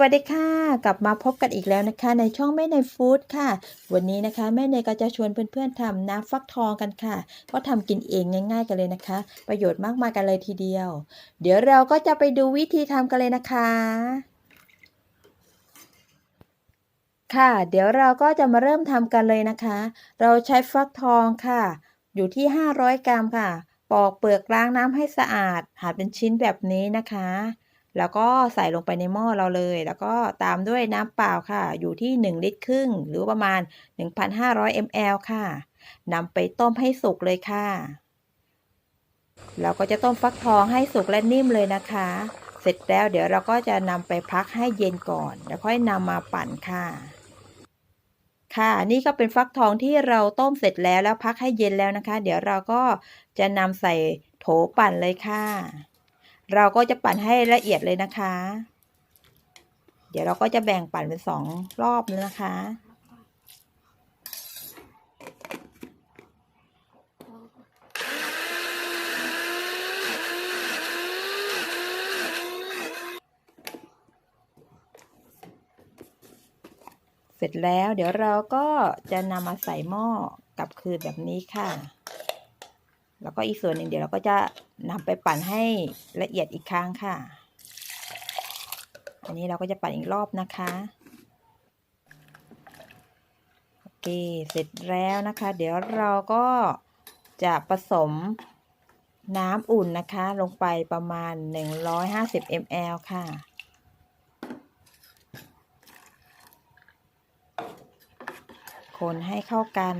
วัสดีค่ะ กลับมาพบกันอีกแล้วนะคะ ในช่องแม่ในฟู้ดค่ะ วันนี้นะคะ แม่เนก็จะชวนเพื่อนๆทำน้ำฟักทองกันค่ะก็ทำกินเองง่าย ๆ กันเลยนะคะ ประโยชน์มากมายกันเลยทีเดียว เดี๋ยวเราก็จะไปดูวิธีทำกันเลยนะคะ ค่ะ เดี๋ยวเราก็จะมาเริ่มทำกันเลยนะคะ เราใช้ฟักทองค่ะ อยู่ที่ 500 กรัมค่ะ ปอกเปลือกล้างน้ำให้สะอาด หั่นเป็นชิ้นแบบนี้นะคะ แล้วก็ใส่ลงไปในหม้อเราเลย แล้วก็ตามด้วยน้ำเปล่าค่ะ อยู่ที่ 1 ลิตรครึ่ง หรือประมาณ 1,500 ml ค่ะนำไปต้มให้สุกเลยค่ะ เราก็จะต้มฟักทองให้สุกและนิ่มเลยนะคะ เสร็จแล้วเดี๋ยวเราก็จะนำไปพักให้เย็นก่อน แล้วค่อยนำมาปั่นค่ะ ค่ะ นี่ก็เป็นฟักทองที่เราต้มเสร็จแล้วแล้วพักให้เย็นแล้วนะคะ เดี๋ยวเราก็จะนำใส่โถปั่นเลยค่ะ เราก็จะปั่นให้ละเอียดเลยนะคะ เดี๋ยวเราก็จะแบ่งปั่นเป็นสองรอบเลยนะคะ เสร็จแล้วเดี๋ยวเราก็จะนำมาใส่หม้อกับคืนแบบนี้ค่ะ แล้วก็อีกส่วนหนึ่งเดี๋ยวเราก็จะนำไปปั่นให้ละเอียดอีกครั้งค่ะ อันนี้เราก็จะปั่นอีกรอบนะคะโอเคเสร็จแล้วนะคะ เดี๋ยวเราก็จะผสมน้ำอุ่นนะคะลงไปประมาณ 150 ml ค่ะคนให้เข้ากัน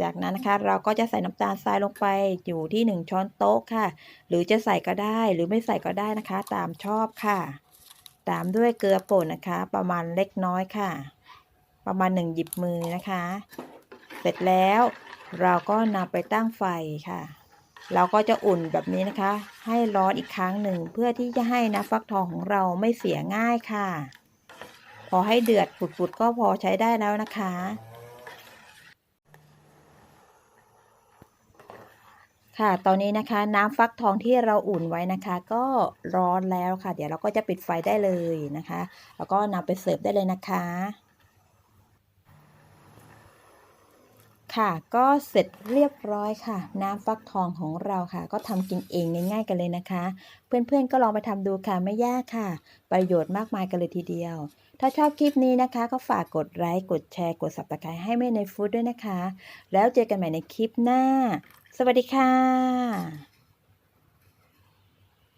จากนั้นนะคะ เราก็จะใส่น้ำตาลทรายลงไปอยู่ที่ 1 ช้อนโต๊ะค่ะ หรือจะใส่ก็ได้หรือไม่ใส่ก็ได้นะคะ ตามชอบค่ะ ตามด้วยเกลือป่นนะคะ ประมาณเล็กน้อยค่ะ ประมาณ 1 หยิบมือนะคะ เสร็จแล้วเราก็นำไปตั้งไฟค่ะ เราก็จะอุ่นแบบนี้นะคะ ให้ร้อนอีกครั้งหนึ่งเพื่อที่จะให้น้ำฟักทองของเราไม่เสียง่ายค่ะ พอให้เดือดฝุดๆก็พอใช้ได้แล้วนะคะ ค่ะ ตอนนี้นะคะน้ำฟักทองที่เราอุ่นไว้นะคะ ก็ร้อนแล้วค่ะ เดี๋ยวเราก็จะปิดไฟได้เลยนะคะ แล้วก็นำไปเสิร์ฟได้เลยนะคะ ค่ะ ก็เสร็จเรียบร้อยค่ะ น้ำฟักทองของเราค่ะ ก็ทำกินเองง่าย ๆ กันเลยนะคะ เพื่อนๆก็ลองไปทำดูค่ะไม่ยากค่ะ ประโยชน์มากมายกันเลยทีเดียวถ้าชอบคลิปนี้นะคะ ก็ฝากกดไลค์ กดแชร์ กด subscribe ให้แม่ในฟู้ดด้วยนะคะ แล้วเจอกันใหม่ในคลิปหน้า สวัสดีค่ะ